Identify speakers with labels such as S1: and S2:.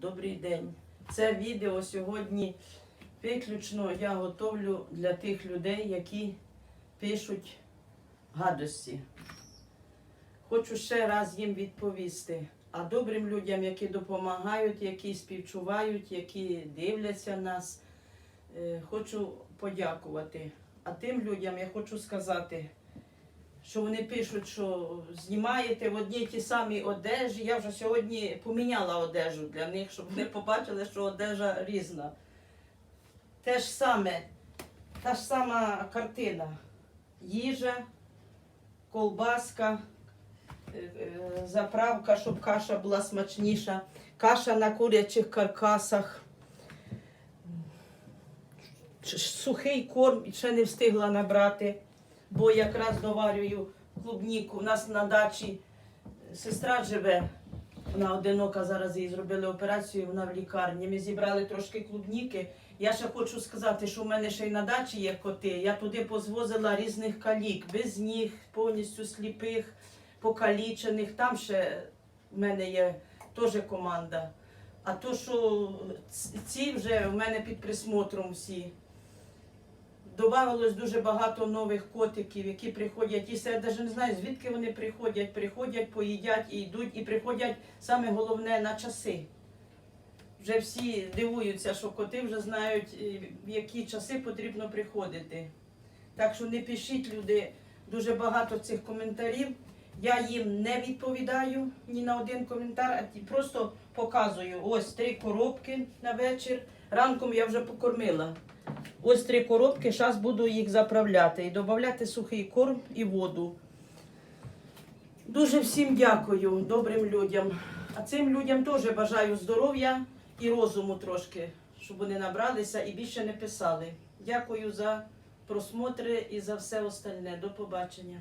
S1: Добрий день. Це відео сьогодні виключно я готовлю для тих людей, які пишуть гадості. Хочу ще раз їм відповісти. А добрим людям, які допомагають, які співчувають, які дивляться нас, е, хочу подякувати. А тим людям я хочу сказати, що вони пишуть, що знімаєте в одній ті самій одежі. Я вже сьогодні поміняла одежу для них, щоб вони побачили, що одежа різна. Те ж саме, та ж сама картина. Їжа, колбаска, е, е, заправка, щоб каша була смачніша, каша на курячих каркасах. Сухий корм ще не встигла набрати бо якраз доварюю клубніку. У нас на дачі сестра живе, вона одинока, зараз їй зробили операцію, вона в лікарні. Ми зібрали трошки клубніки. Я ще хочу сказати, що в мене ще й на дачі є коти. Я туди позвозила різних калік, без ніг, повністю сліпих, покалічених. Там ще в мене є теж команда. А то, що ці вже в мене під присмотром всі. Добавилось дуже багато нових котиків, які приходять. І це я навіть не знаю, звідки вони приходять. Приходять, поїдять і йдуть, і приходять саме головне на часи. Вже всі дивуються, що коти вже знають, е, в які часи потрібно приходити. Так що не пишіть люди дуже багато цих коментарів. Я їм не відповідаю ні на один коментар, а просто показую ось три коробки на вечір. Ранком я вже покормила. Ось три коробки, зараз буду їх заправляти і додати сухий корм і воду. Дуже всім дякую, добрим людям. А цим людям теж бажаю здоров'я і розуму трошки, щоб вони набралися і більше не писали. Дякую за просмотри і за все остальне. До побачення.